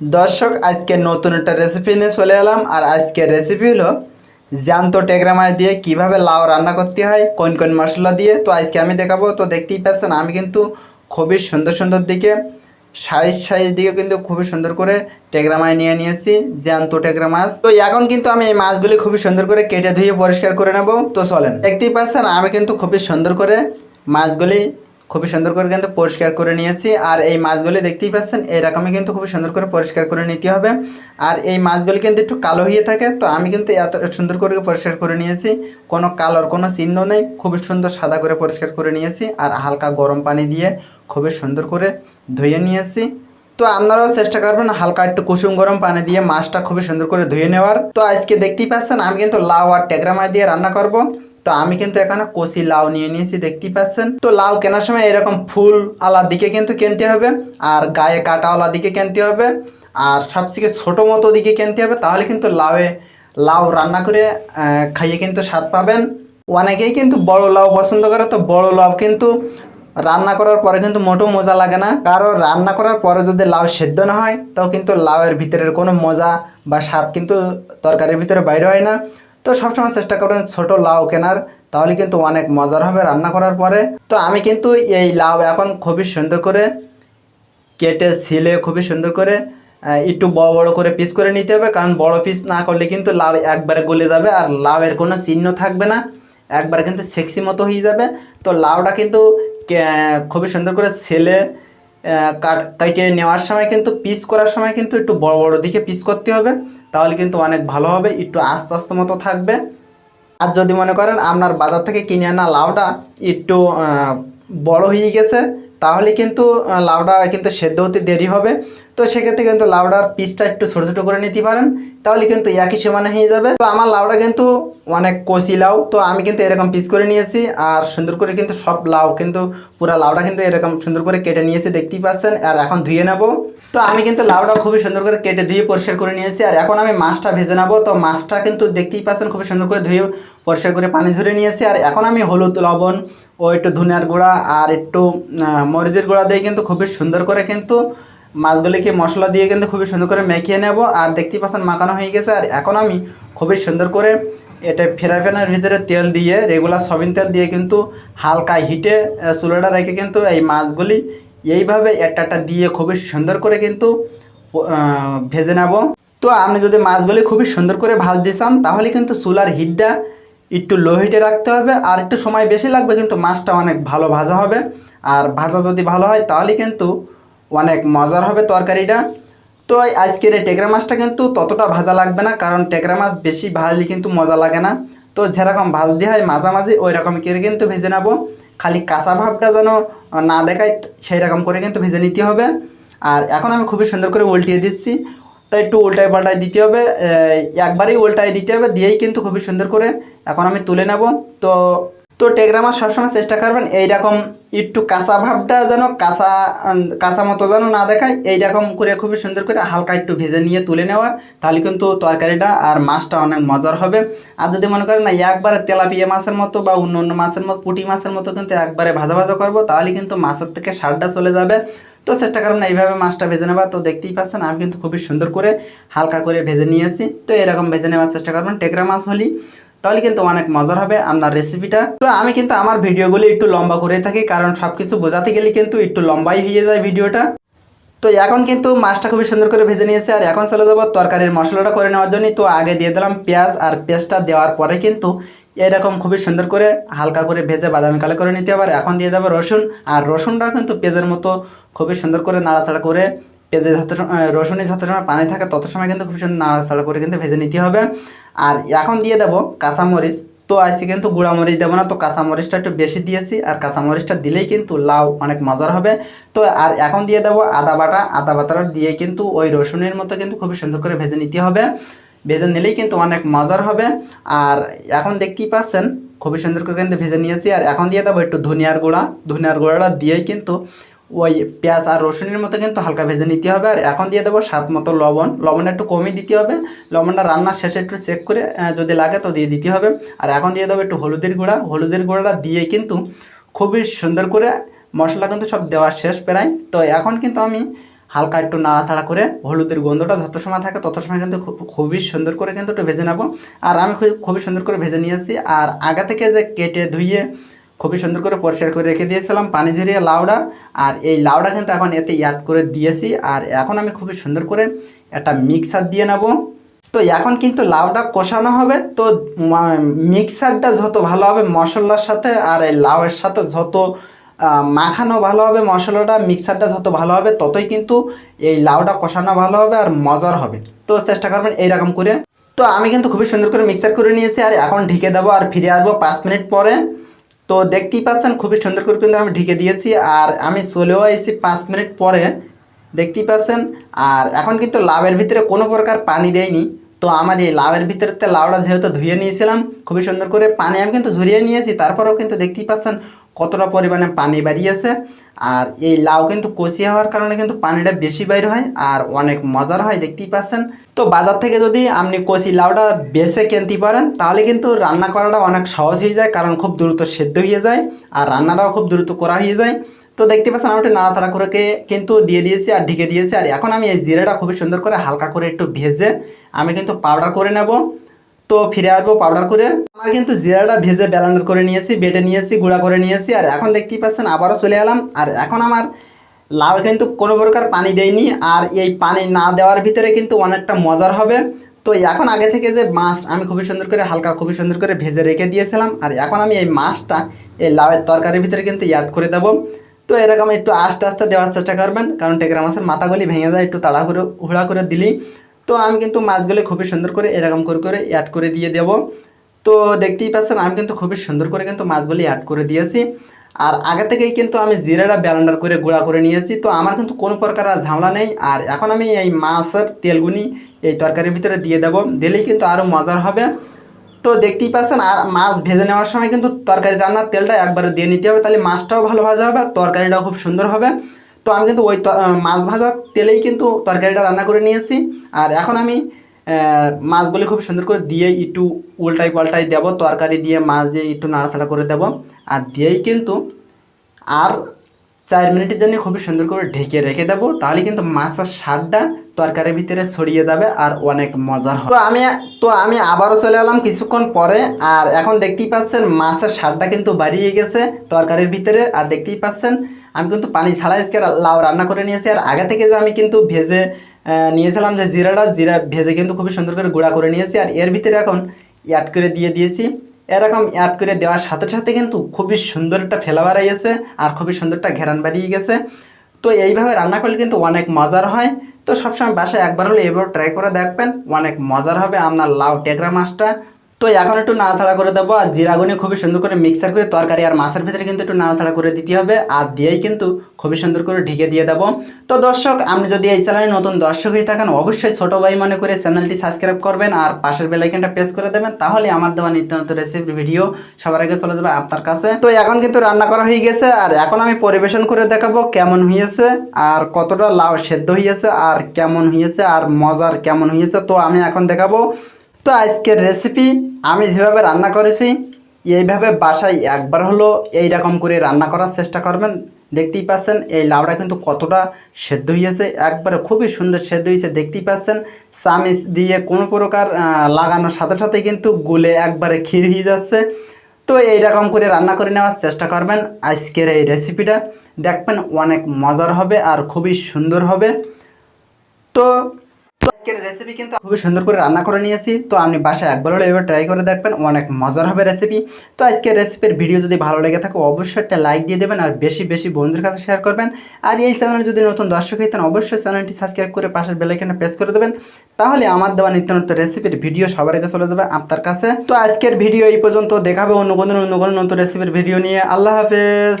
দর্শক, আজকে নতুন একটা রেসিপি নিয়ে চলে এলাম। আর আজকের রেসিপি হলো জ্যান্ত টেকরা মাছ দিয়ে কীভাবে লাউ রান্না করতে হয়, কোন কোন মশলা দিয়ে। তো আজকে আমি দেখাবো, তো দেখতেই পাচ্ছেন, আমি কিন্তু খুবই সুন্দর সুন্দর দিকে, সাইজ সাইজ দিকে কিন্তু খুবই সুন্দর করে টেকরা মাছ নিয়ে নিয়েছি, জ্যান্ত টেকরা মাছ। তো এখন কিন্তু আমি এই মাছগুলি খুবই সুন্দর করে কেটে ধুয়ে পরিষ্কার করে নেব। তো চলেন, দেখতেই পাচ্ছেন, আমি কিন্তু খুবই সুন্দর করে মাছগুলি খুবই সুন্দর করে কিন্তু পরিষ্কার করে নিয়েছি। আর এই মাছগুলি দেখতেই পাচ্ছেন, এরকমই কিন্তু খুবই সুন্দর করে পরিষ্কার করে নিতে হবে। আর এই মাছগুলি কিন্তু একটু কালো হয়ে থাকে, তো আমি কিন্তু এত সুন্দর করে পরিষ্কার করে নিয়েছি। কোনো কালোর, কোনো চিহ্ন নেই, খুবই সুন্দর সাদা করে পরিষ্কার করে নিয়েছি আর হালকা গরম পানি দিয়ে খুবই সুন্দর করে ধুয়ে নিয়েছি। তো আপনারাও চেষ্টা করবেন হালকা একটু কুসুম গরম পানি দিয়ে মাছটা খুবই সুন্দর করে ধুয়ে নেওয়ার। তো আজকে দেখতেই পাচ্ছেন, আমি কিন্তু লাউ আর টেকরা দিয়ে রান্না করব। তো আমি কিন্তু এখানে কষি লাউ নিয়ে নিয়েছি, দেখতেই পাচ্ছেন। তো লাউ কেনার সময় এরকম ফুল আলার দিকে কিন্তু কিনতে হবে, আর গায়ে কাটাওয়ালা দিকে কিনতে হবে, আর সবথেকে ছোটো মতো দিকে কিনতে হবে, তাহলে কিন্তু লাউয়ে লাউ রান্না করে খাইয়ে কিন্তু স্বাদ পাবেন। অনেকেই কিন্তু বড় লাউ পছন্দ করে, তো বড় লাউ কিন্তু রান্না করার পরে কিন্তু মোটেও মজা লাগে না। কারণ রান্না করার পরে যদি লাউ সেদ্ধ না হয়, তাও কিন্তু লাউয়ের ভিতরের কোনো মজা বা স্বাদ কিন্তু তরকারির ভিতরে বাইরে হয় না। তো সবসময় চেষ্টা করবেন ছোট লাউ কেনার, তাহলে কিন্তু অনেক মজার হবে রান্না করার পরে। তো আমি কিন্তু এই লাউ এখন খুবই সুন্দর করে কেটে, ছিলে খুবই সুন্দর করে একটু বড় বড় করে পিস করে নিতে হবে, কারণ বড় পিস না করলে কিন্তু লাউ একবারে গলে যাবে আর লাউয়ের কোনো চিহ্ন থাকবে না, একবার কিন্তু সেক্সি মতো হয়ে যাবে। তো লাউটা কিন্তু খুবই সুন্দর করে ছেলে কাটিয়ে নেওয়ার সময় কিন্তু পিস করার সময় কিন্তু একটু বড় বড় দিকে পিস করতে হবে, তাহলে কিন্তু অনেক ভালো হবে, একটু আস্তে আস্তে মতো থাকবে। আর যদি মনে করেন আপনার বাজার থেকে কিনে আনা লাউটা একটু বড় হয়ে গেছে তাহলে কিন্তু লাউডা কিন্তু সেদ্ধ হতে দেরি হবে। তো সেক্ষেত্রে কিন্তু লাউডার পিসটা একটু ছোটো ছোটো করে নিতে পারেন, তাহলে কিন্তু একই সমানে হয়ে যাবে। তো আমার লাউটা কিন্তু অনেক কষি লাউ, তো আমি কিন্তু এরকম পিস করে নিয়েছি, আর সুন্দর করে কিন্তু সব লাউ কিন্তু, পুরো লাউটা কিন্তু এরকম সুন্দর করে কেটে নিয়েছি, দেখতেই পাচ্ছেন, আর এখন ধুয়ে নেব। তো আমি কিন্তু লাউটা খুবই সুন্দর করে কেটে ধুয়ে পরিষ্কার করে নিয়েছি, আর এখন আমি মাছটা ভেজে নেব। তো মাছটা কিন্তু দেখতেই পাচ্ছেন খুবই সুন্দর করে ধুয়ে পরিষ্কার করে পানি ঝরে নিয়েছি, আর এখন আমি হলুদ, লবণ ও একটু ধনিয়ার গুঁড়া আর একটু মরিচের গুঁড়া দিয়ে কিন্তু খুবই সুন্দর করে কিন্তু মাছগুলিকে মশলা দিয়ে কিন্তু খুবই সুন্দর করে মেখিয়ে নেব, আর দেখতেই পাচ্ছেন মাখানো হয়ে গেছে। আর এখন আমি খুবই সুন্দর করে এটা ফ্রাই প্যানের ভিতরে তেল দিয়ে রেগুলার সবিন তেল দিয়ে কিন্তু হালকা হিটে চুলাটা রেখে কিন্তু এই মাছগুলি এইভাবে একটা একটা দিয়ে খুবই সুন্দর করে কিন্তু ভেজে নেব। তো আপনি যদি মাছগুলি খুবই সুন্দর করে ভাজতে চান, তাহলে কিন্তু চুলার হিটটা একটু লো হিটে রাখতে হবে। আর একটু সময় বেশি লাগবে কিন্তু মাছটা অনেক ভালো ভাজা হবে। আর ভাজা যদি ভালো হয়, তাহলে কিন্তু অনেক মজার হবে তরকারিটা। তো আজকের এই টেকরা মাছটা কিন্তু ততটা ভাজা লাগবে না, কারণ টেকরা মাছ বেশি ভাজলে কিন্তু মজা লাগে না। তো যেরকম ভাজতে হয় মাঝামাঝি ওই রকম করে কিন্তু ভেজে নেব। খালি কাঁচা ভাবটা যেন না দেখায়, সেই রকম করে কিন্তু ভেজে নিতে হবে। আর এখন আমি খুবই সুন্দর করে উল্টিয়ে দিচ্ছি। তাই একটু উল্টায় পাল্টায় দিতে হবে। একবারেই উল্টায় দিতে হবে, দিয়েই কিন্তু খুবই সুন্দর করে এখন আমি তুলে নেব। তো তো টেকরা মাছ সবসময় চেষ্টা করবেন এইরকম একটু কাঁচা ভাবটা যেন কাঁচা কাঁচা মতো যেন না দেখায়। এইরকম করে খুবই সুন্দর করে হালকা একটু ভেজে নিয়ে তুলে নেওয়ার, তাহলে কিন্তু তরকারিটা আর মাছটা অনেক মজার হবে। আর যদি মনে করেন না, একবারে তেলাপিয়া মাছের মতো বা অন্য অন্য মাছের মতো, পুঁটি মাছের মতো কিন্তু একবারে ভাজা ভাজা করব, তাহলে কিন্তু মাছের থেকে সারটা চলে যাবে। তো চেষ্টা করবেন এইভাবে মাছটা ভেজে নেবা তো দেখতেই পাচ্ছেন, আমি কিন্তু খুবই সুন্দর করে হালকা করে ভেজে নিয়েছি। তো এরকম ভেজে নেওয়ার চেষ্টা করবেন। টেকরা মাছ হলি তাহলে কিন্তু অনেক মজার হবে আপনার রেসিপিটা তো আমি কিন্তু আমার ভিডিওগুলি একটু লম্বা করে থাকি, কারণ সব কিছু বোঝাতে গেলে কিন্তু একটু লম্বাই হয়ে যায় ভিডিওটা তো এখন কিন্তু মাছটা খুবই সুন্দর করে ভেজে নিয়েছে, আর এখন চলে যাব তরকারির মশলাটা করে নেওয়ার জন্যই তো আগে দিয়ে দিলাম পেঁয়াজ, আর পেঁয়াজটা দেওয়ার পরে কিন্তু এরকম খুবই সুন্দর করে হালকা করে ভেজে বাদামি কালো করে নিতে হবে। আর এখন দিয়ে দেবো রসুন, আর রসুনটা কিন্তু পেঁয়াজের মতো খুবই সুন্দর করে নাড়াচাড়া করে পেঁয়াজে যত রসুনে যত সময় পানি থাকে, তত সময় কিন্তু খুব সুন্দর নাড়াচাড়া করে কিন্তু ভেজে নিতে হবে। আর এখন দিয়ে দেবো কাঁচামরিচ। তো আজকে কিন্তু গুঁড়ামরিচ দেবো না, তো কাঁচামরিচটা একটু বেশি দিয়েছি। আর কাঁচামরিচটা দিলেই কিন্তু লাউ অনেক মজার হবে। তো আর এখন দিয়ে দেবো আদা বাটা। আদা বাটাটা দিয়ে কিন্তু ওই রসুনের মতো কিন্তু খুবই সুন্দর করে ভেজে নিতে হবে। ভেজে নিলেই কিন্তু অনেক মজার হবে। আর এখন দেখতেই পাচ্ছেন, খুবই সুন্দর করে কিন্তু ভেজে নিয়েছি। আর এখন দিয়ে দেবো একটু ধনিয়ার গুঁড়া। ধনিয়ার গুঁড়াটা দিয়েই কিন্তু ওই পেঁয়াজ আর রসুনের মতো কিন্তু হালকা ভেজে নিতে হবে। আর এখন দিয়ে দেবো স্বাদ মতো লবণ। লবণটা একটু কমই দিতে হবে। লবণটা রান্নার শেষে একটু চেক করে যদি লাগে তো দিয়ে দিতে হবে। আর এখন দিয়ে দেবো একটু হলুদের গুঁড়া। হলুদের গুঁড়াটা দিয়ে কিন্তু খুবই সুন্দর করে মশলা কিন্তু সব দেওয়ার শেষ প্রায়। তো এখন কিন্তু আমি হালকা একটু নাড়াচাড়া করে হলুদের গন্ধটা যত সময় থাকে তত সময় কিন্তু খুব- খুবই সুন্দর করে কিন্তু একটু ভেজে নেব। আর আমি খুব- খুবই সুন্দর করে ভেজে নিয়েছি। আর আগে থেকে যে কেটে ধুইয়ে খুবই সুন্দর করে পরিষ্কার করে রেখে দিয়েছিলাম, পানি ঝরিয়ে লাউডা। আর এই লাউডা কিন্তু এখন এতে অ্যাড করে দিয়েছি। আর এখন আমি খুবই সুন্দর করে একটা মিক্সার দিয়ে নেব। তো এখন কিন্তু লাউটা কষানো হবে। তো মিক্সারটা যত ভালো হবে মশলার সাথে আর এই লাউয়ের সাথে যত মাখানো ভালো হবে মশলাটা মিক্সারটা যত ভালো হবে, ততই কিন্তু এই লাউটা কষানো ভালো হবে আর মজার হবে। তো চেষ্টা করবেন এইরকম করে। তো আমি কিন্তু খুবই সুন্দর করে মিক্সার করে নিয়েছি। আর এখন ঢেকে দেবো আর ফিরে আসব পাঁচ মিনিট পরে। তো দেখতেই পাচ্ছেন, খুবই সুন্দর করে কিন্তু আমি ঢেকে দিয়েছি। আর আমি চলেও এসেছি পাঁচ মিনিট পরে, দেখতেই পাচ্ছেন। আর এখন কিন্তু লাভের ভিতরে কোনো প্রকার পানি দেয়নি। তো আমার এই লাভের ভিতরে লাউটা যেহেতু ধুয়ে নিয়েছিলাম, খুবই সুন্দর করে পানি আমি কিন্তু ঝরিয়ে নিয়েছি। তারপরেও কিন্তু দেখতেই পাচ্ছেন কতটা পরিমাণে পানি বাড়িয়েছে আর এই লাউ কিন্তু কষি হওয়ার কারণে কিন্তু পানিটা বেশি বাইর হয় আর অনেক মজার হয়, দেখতেই পাচ্ছেন। তো বাজার থেকে যদি আপনি কচি লাউটা বেছে কিনতে পারেন, তাহলে কিন্তু রান্না করাটা অনেক সহজ হয়ে যায়, কারণ খুব দ্রুত সেদ্ধ হয়ে যায় আর রান্নাটাও খুব দ্রুত করা হয়ে যায়। তো দেখতে পাচ্ছেন আমি একটু নাড়াচাড়া করে কিন্তু দিয়ে দিয়েছি আর ঢেকে দিয়েছি। আর এখন আমি এই জিরাটা খুবই সুন্দর করে হালকা করে একটু ভেজে আমি কিন্তু পাউডার করে নেব। তো ফিরে আসব পাউডার করে। আমার কিন্তু জিরাটা ভেজে ব্যালান্ডার করে নিয়েছি, বেটে নিয়েছি, গুঁড়া করে নিয়েছি। আর এখন দেখতেই পাচ্ছেন আবারও চলে এলাম। আর এখন আমার লাউ কিন্তু কোনো প্রকার পানি দেয়নি আর এই পানি না দেওয়ার ভিতরে কিন্তু অনেকটা মজার হবে। তো এখন আগে থেকে যে মাছ আমি খুবই সুন্দর করে হালকা খুবই সুন্দর করে ভেজে রেখে দিয়েছিলাম আর এখন আমি এই মাছটা এই লাউয়ের তরকারির ভিতরে কিন্তু অ্যাড করে দেবো। তো এরকম একটু আস্তে আস্তে দেওয়ার চেষ্টা করবেন, কারণ টেকরা মাছের মাথাগুলি ভেঙে যায়, একটু তাড়া করে হুড়া করে দিলেই। তো আমি কিন্তু মাছগুলি খুবই সুন্দর করে এরকম করে করে অ্যাড করে দিয়ে দেবো। তো দেখতেই পাচ্ছেন আমি কিন্তু খুবই সুন্দর করে কিন্তু মাছগুলি অ্যাড করে দিয়েছি। আর আগে থেকেই কিন্তু আমি জিরাটা ব্যালেন্ডার করে গুঁড়া করে নিয়েছি, তো আমার কিন্তু কোনো প্রকার আর ঝামেলা নেই। আর এখন আমি এই মাছের তেলগুনি এই তরকারির ভিতরে দিয়ে দেবো, দিলেই কিন্তু আরও মজার হবে। তো দেখতেই পাচ্ছেন, আর মাছ ভেজে নেওয়ার সময় কিন্তু তরকারি রান্নার তেলটা একবারে দিয়ে নিতে হবে, তাহলে মাছটাও ভালো ভাজা হবে আর তরকারিটাও খুব সুন্দর হবে। তো আমি কিন্তু ওই মাছ ভাজার তেলেই কিন্তু তরকারিটা রান্না করে নিয়েছি। আর এখন আমি মাছগুলি খুব সুন্দর করে দিয়ে একটু উল্টাই পাল্টাই দেবো, তরকারি দিয়ে মাছ দিয়ে একটু নাড়াচাড়া করে দেবো। আর দিয়েই কিন্তু আর চার মিনিটের জন্য খুবই সুন্দর করে ঢেকে রেখে দেবো, তাহলে কিন্তু মাছের স্বাদটা তরকারির ভিতরে ছড়িয়ে যাবে আর অনেক মজার হবে। তো আমি তো আমি আবারও চলে এলাম কিছুক্ষণ পরে, আর এখন দেখতেই পাচ্ছেন মাছের স্বাদটা কিন্তু বাড়িয়ে গেছে তরকারির ভিতরে, আর দেখতেই পাচ্ছেন আমি কিন্তু পানি ছাড়া আজকে লাউ রান্না করে নিয়েছি। আর আগে থেকে যে আমি কিন্তু ভেজে নিয়েছিলাম যে জিরাটা, জিরা ভেজে কিন্তু খুবই সুন্দর করে গুঁড়া করে নিয়েছি আর এর ভিতরে এখন অ্যাড করে দিয়ে দিয়েছি। এরকম অ্যাড করে দেওয়ার সাথে সাথে কিন্তু খুবই সুন্দর একটা ফ্লেভার আইয়েছে আর খুবই সুন্দর একটা ঘেরান বাড়িয়ে গেছে। তো এইভাবে রান্না করলে কিন্তু অনেক মজার হয়। তো সবসময় বাসায় একবার হলে এবার ট্রাই করে দেখবেন, অনেক মজার হবে। আপনার লাউ টেকরা মাছটা তো এখন একটু নাড়াচাড়া করে দেবো। আর জিরাগুনি খুবই সুন্দর করে মিক্সার করে তরকারি আর মাছের ভিতরে কিন্তু একটু নাড়াচাড়া করে দিতে হবে। আর দিয়েই কিন্তু খুবই সুন্দর করে ঢেকে দিয়ে দেবো। তো দর্শক, আপনি যদি এই চ্যানেলে নতুন দর্শক হয়ে থাকেন, অবশ্যই ছোট ভাই মনে করে চ্যানেলটি সাবস্ক্রাইব করবেন আর পাশের বেলাইকনটা প্রেস করে দেবেন। তাহলে আমার দেওয়া নিত্য নতুন রেসিপি ভিডিও সবার আগে চলে যাবে আপনার কাছে। তো এখন কিন্তু রান্না করা হয়ে গেছে। আর এখন আমি পরিবেশন করে দেখাবো কেমন হয়েছে আর কতটা লাউ সেদ্ধ হয়েছে আর কেমন হয়েছে আর মজার কেমন হয়েছে তো আমি এখন দেখাবো তো আজকের রেসিপি আমি যেভাবে রান্না করেছি, এইভাবে বাসায় একবার হলো এই রকম করে রান্না করার চেষ্টা করবেন। দেখতেই পাচ্ছেন, এই লাউটা কিন্তু কতটা সেদ্ধ হয়েছে। একবারে খুবই সুন্দর সেদ্ধ হয়েছে, দেখতেই পাচ্ছেন। চামিচ দিয়ে কোনো প্রকার লাগানোর সাথে সাথে কিন্তু গুলে একবারে ক্ষীর হয়ে যাচ্ছে। তো এইরকম করে রান্না করে নেওয়ার চেষ্টা করবেন আজকের এই রেসিপিটা দেখবেন অনেক মজার হবে আর খুবই সুন্দর হবে। আজকের রেসিপি কিন্তু খুবই সুন্দর করে রান্না করে নিয়েছি। তো আপনি বাসায় একবার হলে এবার ট্রাই করে দেখবেন, অনেক মজার হবে রেসিপি তো আজকের রেসিপির ভিডিও যদি ভালো লেগে থাকে, অবশ্যই একটা লাইক দিয়ে দেবেন আর বেশি বেশি বন্ধুদের কাছে শেয়ার করবেন। আর এই চ্যানেলে যদি নতুন দর্শক হইতেন অবশ্যই চ্যানেলটি সাবস্ক্রাইব করে পাশের বেলাইকানে প্রেস করে দেবেন। তাহলে আমার দেওয়া নিত্য নতুন রেসিপির ভিডিও সবার আগে চলে যাবে আপনার কাছে। তো আজকের ভিডিও এই পর্যন্ত। দেখাবে অন্য কোনো অন্য কোনো নতুন রেসিপির ভিডিও নিয়ে। আল্লাহ হাফেজ।